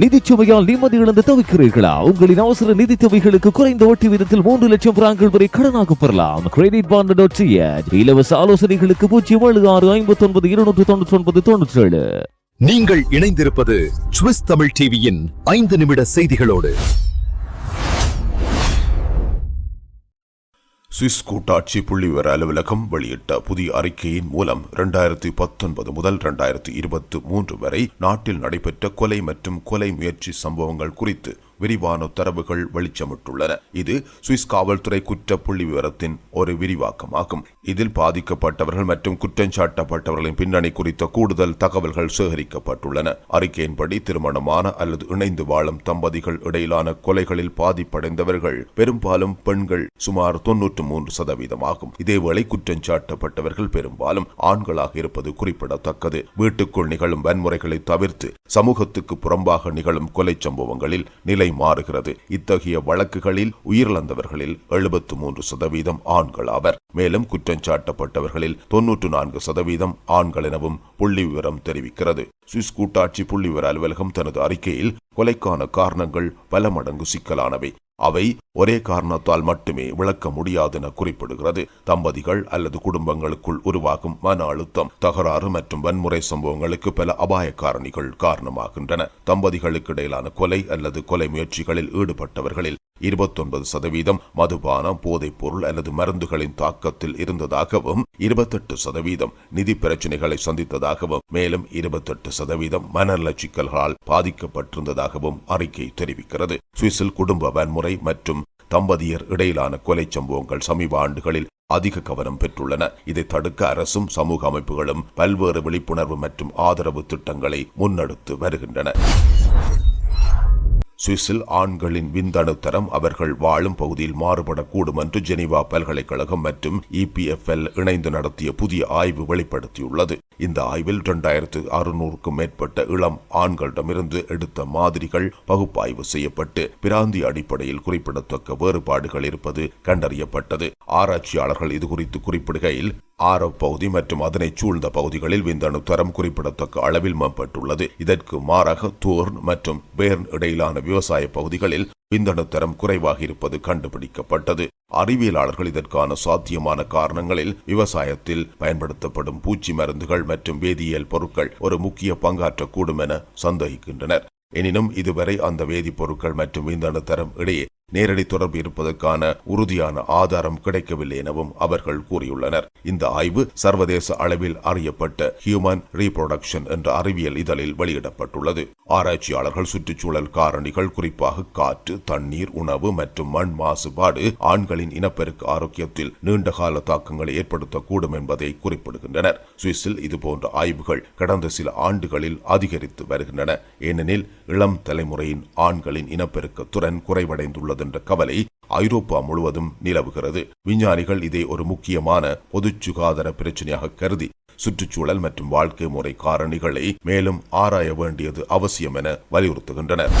நிதிச்சுமையால் நிம்மதி இழந்து தவிக்கிறீர்களா? உங்களின் அவசர நிதி தொகைகளுக்கு குறைந்த வட்டி விதத்தில் மூன்று லட்சம் பிரான்கள் வரை கடனாக பெறலாம். கிரெடிட் பாண்ட் டாட் இலவச ஆலோசனைகளுக்கு பூஜ்ஜியம் ஏழு ஆறு ஐம்பத்தி ஒன்பது இருநூற்று தொண்ணூற்றி ஒன்பது தொண்ணூற்றி ஏழு நீங்கள் இணைந்திருப்பது சுவிஸ் தமிழ் டிவியின் ஐந்து நிமிட செய்திகளோடு. சுவிஸ் கூட்டாட்சி புள்ளிவிவர அலுவலகம் வெளியிட்ட புதிய அறிக்கையின் மூலம் இரண்டாயிரத்தி பத்தொன்பது முதல் இரண்டாயிரத்தி இருபத்தி மூன்று வரை நாட்டில் நடைபெற்ற கொலை மற்றும் கொலை முயற்சி சம்பவங்கள் குறித்து விரிவான உத்தரவுகள் வெளிச்சமிட்டுள்ளன. இது சுவிஸ் காவல்துறை குற்ற புள்ளி விவரத்தின் ஒரு விரிவாக்கமாகும். இதில் பாதிக்கப்பட்டவர்கள் மற்றும் குற்றம் சாட்டப்பட்டவர்களின் பின்னணி குறித்த கூடுதல் தகவல்கள் சேகரிக்கப்பட்டுள்ளன. அறிக்கையின்படி திருமணமான அல்லது இணைந்து வாழும் தம்பதிகள் இடையிலான கொலைகளில் பாதிப்படைந்தவர்கள் பெரும்பாலும் பெண்கள் சுமார் தொன்னூற்று மூன்று சதவீதமாகும். இதேவேளை குற்றம் சாட்டப்பட்டவர்கள் பெரும்பாலும் ஆண்களாக இருப்பது குறிப்பிடத்தக்கது. வீட்டுக்குள் நிகழும் வன்முறைகளை தவிர்த்து சமூகத்துக்கு புறம்பாக நிகழும் கொலை சம்பவங்களில் நிலை மாறுகிறது. இத்தகைய வழக்குகளில் உயிரிழந்தவர்களில் எழுபத்து மூன்று சதவீதம் ஆண்கள் ஆவர். மேலும் குற்றம் சாட்டப்பட்டவர்களில் தொன்னூற்று நான்கு சதவீதம் ஆண்கள் எனவும் புள்ளி விவரம் தெரிவிக்கிறது. சுவிஸ் கூட்டாட்சி புள்ளி விவர அலுவலகம் தனது அறிக்கையில் கொலைக்கான காரணங்கள் பல மடங்கு சிக்கலானவை. அவை ஒரே காரணத்தால் மட்டுமே விளக்க முடியாதென குறிப்பிடுகிறது. தம்பதிகள் அல்லது குடும்பங்களுக்குள் உருவாகும் மன அழுத்தம் தகராறு மற்றும் வன்முறை சம்பவங்களுக்கு பல அபாய காரணிகள் காரணமாகின்றன. தம்பதிகளுக்கு இடையிலான கொலை அல்லது கொலை முயற்சிகளில் ஈடுபட்டவர்களில் இருபத்தொன்பது சதவீதம் மதுபானம் போதைப் பொருள் அல்லது மருந்துகளின் தாக்கத்தில் இருந்ததாகவும் இருபத்தெட்டு சதவீதம் நிதி பிரச்சனைகளை சந்தித்ததாகவும் மேலும் இருபத்தெட்டு சதவீதம் மனநல சிக்கல்களால் பாதிக்கப்பட்டிருந்ததாகவும் அறிக்கை தெரிவிக்கிறது. சுவிஸில் குடும்ப வன்முறை மற்றும் தம்பதியர் இடையிலான கொலை சம்பவங்கள் சமீப ஆண்டுகளில் அதிக கவனம் பெற்றுள்ளன. இதை தடுக்க அரசும் சமூக அமைப்புகளும் பல்வேறு விழிப்புணர்வு மற்றும் ஆதரவு திட்டங்களை முன்னெடுத்து வருகின்றன. சுவிஸில் ஆண்களின் விந்தணு தரம் அவர்கள் வாழும் பகுதியில் மாறுபடக்கூடும் என்று ஜெனீவா பல்கலைக்கழகம் மற்றும் இபிஎஃப்எல் இணைந்து நடத்திய புதிய ஆய்வு வெளிப்படுத்தியுள்ளது. இந்த ஆய்வில் இரண்டாயிரத்து அறுநூறுக்கும் மேற்பட்ட இளம் ஆண்களிடமிருந்து எடுத்த மாதிரிகள் பகுப்பாய்வு செய்யப்பட்டு பிராந்திய அடிப்படையில் குறிப்பிடத்தக்க வேறுபாடுகள் இருப்பது கண்டறியப்பட்டது. ஆராய்ச்சியாளர்கள் இதுகுறித்து குறிப்பிடுகையில் ஆரவ் பகுதி மற்றும் அதனை சூழ்ந்த பகுதிகளில் விந்தணு தரம் குறிப்பிடத்தக்க அளவில் மேம்பட்டுள்ளது. இதற்கு மாறாக தூர்ன் மற்றும் பேர்ன் இடையிலான விவசாய பகுதிகளில் விந்தணு தரம் குறைவாக இருப்பது கண்டுபிடிக்கப்பட்டது. அறிவியலாளர்கள் இதற்கான சாத்தியமான காரணங்களில் விவசாயத்தில் பயன்படுத்தப்படும் பூச்சி மருந்துகள் மற்றும் வேதியியல் பொருட்கள் ஒரு முக்கிய பங்காற்றக்கூடும் என சந்தேகிக்கின்றனர். எனினும் இதுவரை அந்த வேதிப்பொருட்கள் மற்றும் விந்தணு தரம் இடையே நேரடி தொடர்பு இருப்பதற்கான உறுதியான ஆதாரம் கிடைக்கவில்லை எனவும் அவர்கள் கூறியுள்ளனர். இந்த ஆய்வு சர்வதேச அளவில் அறியப்பட்ட ஹியூமன் ரீப்ரொடக்ஷன் என்ற அறிவியல் இதழில் வெளியிடப்பட்டுள்ளது. ஆராய்ச்சியாளர்கள் சுற்றுச்சூழல் காரணிகள் குறிப்பாக காற்று தண்ணீர் உணவு மற்றும் மண் மாசுபாடு ஆண்களின் இனப்பெருக்க ஆரோக்கியத்தில் நீண்டகால தாக்கங்களை ஏற்படுத்தக்கூடும் என்பதை குறிப்பிடுகின்றனர். சுவிஸில் இதுபோன்ற ஆய்வுகள் கடந்த சில ஆண்டுகளில் அதிகரித்து வருகின்றன. ஏனெனில் இளம் தலைமுறையின் ஆண்களின் இனப்பெருக்க திறன் குறைவடைந்துள்ளது என்ற கவலை ஐரோப்பா முழுவதும் நிலவுகிறது. விஞ்ஞானிகள் இதை ஒரு முக்கியமான பொது சுகாதார பிரச்சனையாக கருதி சுற்றுச்சூழல் மற்றும் வாழ்க்கை முறை காரணிகளை மேலும் ஆராய வேண்டியது அவசியம் என வலியுறுத்துகின்றனர்.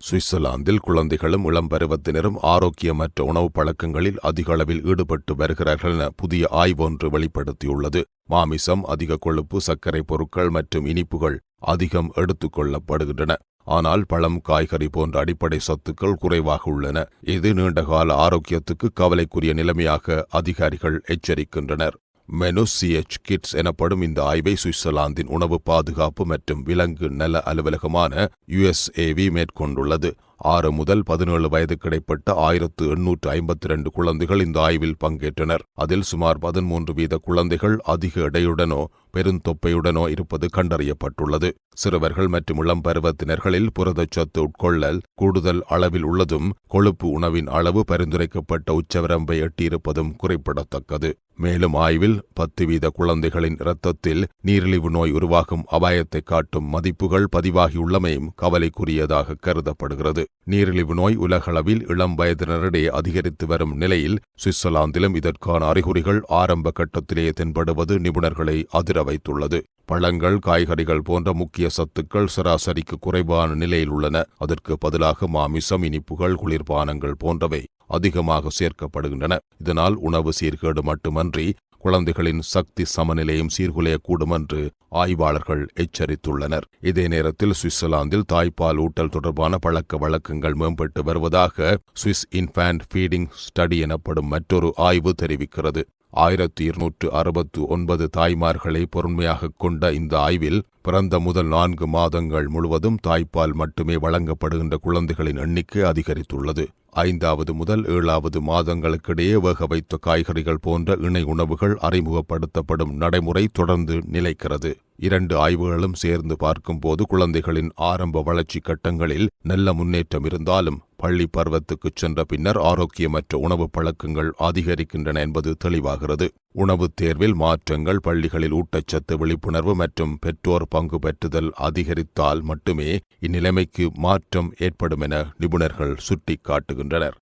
சுவிட்சர்லாந்தில் குழந்தைகளும் இளம் பருவத்தினரும் ஆரோக்கியமற்ற உணவு பழக்கங்களில் அதிக அளவில் ஈடுபட்டு வருகிறார்கள் என புதிய ஆய்வொன்று வெளிப்படுத்தியுள்ளது. மாமிசம் அதிக கொழுப்பு சர்க்கரை பொருட்கள் மற்றும் இனிப்புகள் அதிகம் எடுத்துக்கொள்ளப்படுகின்றன ஆனால் பழம் காய்கறி போன்ற அடிப்படை சத்துக்கள் குறைவாக உள்ளன. இது நீண்டகால ஆரோக்கியத்துக்கு கவலைக்குரிய நிலைமையாக அதிகாரிகள் எச்சரிக்கின்றனர். மெனுசிஎச் கிட்ஸ் எனப்படும் இந்த ஆய்வை சுவிட்சர்லாந்தின் உணவு பாதுகாப்பு மற்றும் விலங்கு நல அலுவலகமான யுஎஸ்ஏவி மேற்கொண்டுள்ளது. ஆறு முதல் பதினேழு வயது கிடைப்பட்ட ஆயிரத்து எண்ணூற்று ஐம்பத்தி ரெண்டு குழந்தைகள் இந்த ஆய்வில் பங்கேற்றனர். அதில் சுமார் பதிமூன்று வீத குழந்தைகள் அதிக எடையுடனோ பெருந்தொப்பையுடனோ இருப்பது கண்டறியப்பட்டுள்ளது. சிறுவர்கள் மற்றும் இளம் பருவத்தினர்களில் புரதச்சத்து உட்கொள்ளல் கூடுதல் அளவில் உள்ளதும் கொழுப்பு உணவின் அளவு பரிந்துரைக்கப்பட்ட உச்சவரம்பை எட்டியிருப்பதும் குறிப்பிடத்தக்கது. மேலும் ஆய்வில் பத்து வீத குழந்தைகளின் இரத்தத்தில் நீரிழிவு நோய் உருவாகும் அபாயத்தை காட்டும் மதிப்புகள் பதிவாகியுள்ளமையும் கவலைக்குரியதாக கருதப்படுகிறது. நீரிழிவு நோய் உலகளவில் இளம் வயதினரிடையே அதிகரித்து வரும் நிலையில் சுவிட்சர்லாந்திலும் இதற்கான அறிகுறிகள் ஆரம்ப கட்டத்திலேயே தென்படுவது நிபுணர்களை அதிர வைத்துள்ளது. பழங்கள் காய்கறிகள் போன்ற முக்கிய சத்துக்கள் சராசரிக்கு குறைவான நிலையில் உள்ளன. அதற்கு பதிலாக மாமிசம் இனிப்புகள் குளிர்பானங்கள் போன்றவை அதிகமாக சேர்க்கப்படுகின்றன. இதனால் உணவு சீர்கேடு மட்டுமன்றி குழந்தைகளின் சக்தி சமநிலையும் சீர்குலையக்கூடும் என்று ஆய்வாளர்கள் எச்சரித்துள்ளனர். இதே நேரத்தில் சுவிட்சர்லாந்தில் தாய்ப்பால் ஊட்டல் தொடர்பான பழக்க வழக்கங்கள் மேம்பட்டு வருவதாக சுவிஸ் இன்ஃபேண்ட் ஃபீடிங் ஸ்டடி எனப்படும் மற்றொரு ஆய்வு தெரிவிக்கிறது. ஆயிரத்தி இருநூற்று அறுபத்து ஒன்பது தாய்மார்களை பொறுமையாகக் கொண்ட இந்த ஆய்வில் பிறந்த முதல் நான்கு மாதங்கள் முழுவதும் தாய்ப்பால் மட்டுமே வழங்கப்படுகின்ற குழந்தைகளின் எண்ணிக்கை அதிகரித்துள்ளது. ஐந்தாவது முதல் ஏழாவது மாதங்களுக்கிடையே வேக வைத்த காய்கறிகள் போன்ற இணை உணவுகள் அறிமுகப்படுத்தப்படும் நடைமுறை தொடர்ந்து நிலைக்கிறது. இரண்டு ஆய்வுகளும் சேர்ந்து பார்க்கும்போது குழந்தைகளின் ஆரம்ப வளர்ச்சி கட்டங்களில் நல்ல முன்னேற்றம் இருந்தாலும் பள்ளி பருவத்துக்குச் சென்ற பின்னர் ஆரோக்கியமற்ற உணவு பழக்கங்கள் அதிகரிக்கின்றன என்பது தெளிவாகிறது. உணவுத் தேர்வில் மாற்றங்கள் பள்ளிகளில் ஊட்டச்சத்து விழிப்புணர்வு மற்றும் பெற்றோர் பங்கு பெற்றுதல் அதிகரித்தால் மட்டுமே இந்நிலைமைக்கு மாற்றம் ஏற்படும் என நிபுணர்கள் சுட்டிக்காட்டுகின்றனர்.